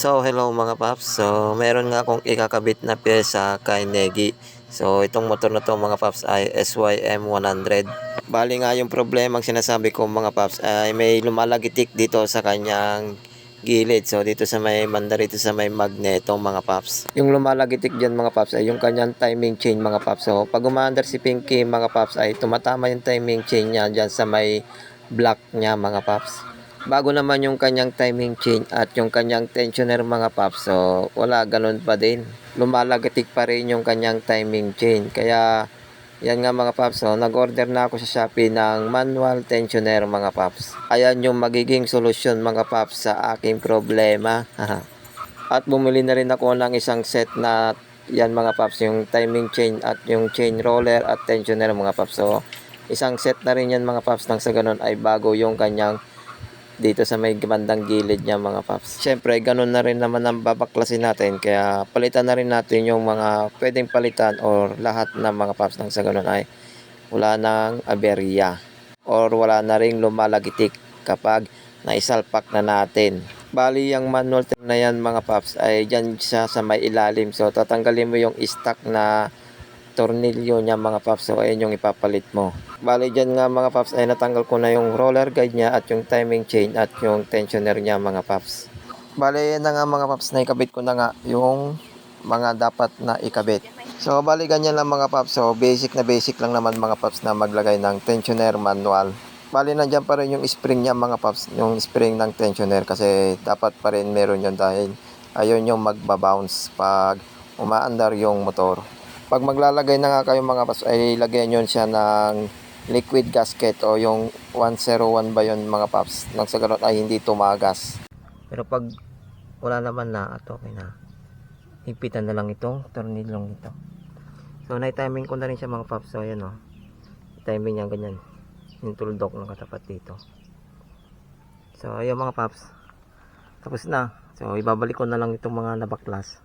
So, hello mga paps. So, meron nga akong ikakabit na pyesa kay Negi. So, itong motor na to mga paps ay SYM 100. Bali nga yung problema ang sinasabi ko mga paps ay may lumalagitik dito sa kanyang gilid. So, dito sa may banda rito sa may magneto mga paps. Yung lumalagitik dyan mga paps ay yung kanyang timing chain mga paps. So, pag umaandar si Pinky mga paps ay tumatama yung timing chain niya dyan sa may block niya mga paps. Bago naman yung kanyang timing chain at yung kanyang tensioner mga paps. So, wala, ganun pa din. Lumalagatik pa rin yung kanyang timing chain. Kaya, yan nga mga paps. So, nag-order na ako sa Shopee ng manual tensioner mga paps. Ayan yung magiging solusyon mga paps sa aking problema. at bumili na rin ako ng isang set na yan mga paps. Yung timing chain at yung chain roller at tensioner mga paps. So, isang set na rin yan mga paps nang sa ganun ay bago yung kanyang dito sa may bandang gilid niya mga paps. Siyempre, ganun na rin naman ang babaklasin natin. Kaya palitan na rin natin yung mga pwedeng palitan or lahat ng mga paps nang sa ganun ay wala nang aberya or wala na ring lumalagitik kapag naisalpak na natin. Bali, yung manual na yan mga paps ay dyan siya sa may ilalim. So, tatanggalin mo yung stock na tornilyo niya mga paps. So, ayun yung ipapalit mo. Bali dyan nga mga paps ay natanggal ko na yung roller guide niya at yung timing chain at yung tensioner niya mga paps. Bali yan na nga mga paps na ikabit ko na nga yung mga dapat na ikabit. So bali ganyan lang mga paps. So basic na basic lang naman mga paps na maglagay ng tensioner manual. Bali nandyan pa rin yung spring niya mga paps. Yung spring ng tensioner kasi dapat pa rin meron yun dahil ayun yung magbabounce pag umaandar yung motor. Pag maglalagay na nga kayo mga paps ay lagyan nyo siya ng liquid gasket o yung 101 ba yun mga paps nang sa ganun ay hindi tumagas. Pero pag wala naman na at okay na higpitan na lang itong tornilyong ito. So na-timing ko na rin siya mga paps. So ayan o timing niya ganyan. Yung tuldok ng katapat dito. So ayan mga paps. Tapos na. So ibabalik ko na lang itong mga nabaklas.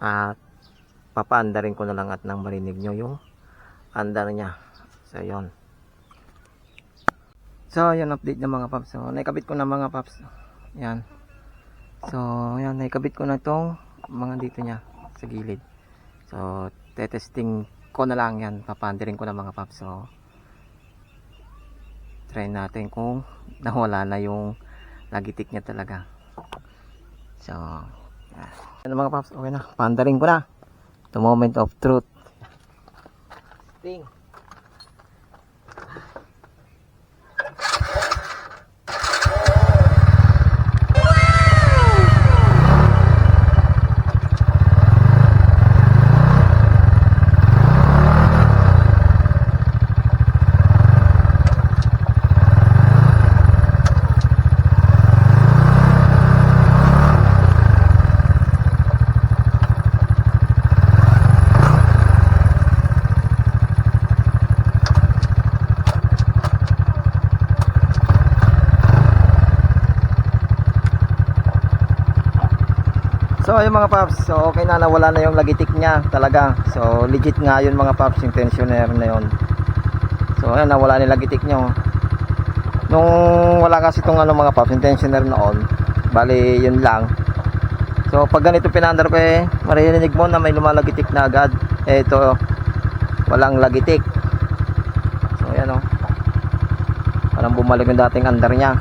At papaandarin ko na lang at nang marinig nyo yung andar niya So, yun. So, yan update ng mga paps. So, naikabit ko na mga paps. Yan. So, yan. Naikabit ko na itong mga dito niya sa gilid. So, tetesting ko na lang yan. Papandirin ko na mga paps. So, try natin kung nawala na yung lagitik niya talaga. So, yan. Mga paps. Okay na. Pandarin ko na. The moment of truth. Ting. So ayun mga paps, so okay na nawala na yung lagitik niya talaga. So legit nga yun mga paps yung tensioner na yun. So ayun nawala na yung lagitik niya. Nung wala kasi itong ano mga paps yung tensioner noon, bali yun lang. So pag ganito pinandar ko eh, maririnig mo na may lumalagitik na agad. Eh ito, walang lagitik. So ayan oh. Parang bumalik yung dating andar niya.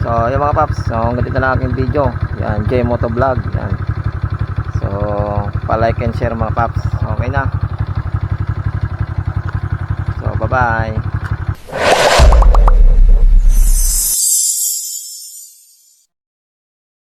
So, yung mga paps, so hanggang dito na aking video. Yan, J Moto Vlog. Yan. So, pa-like and share mga paps. Okay na. So, bye-bye.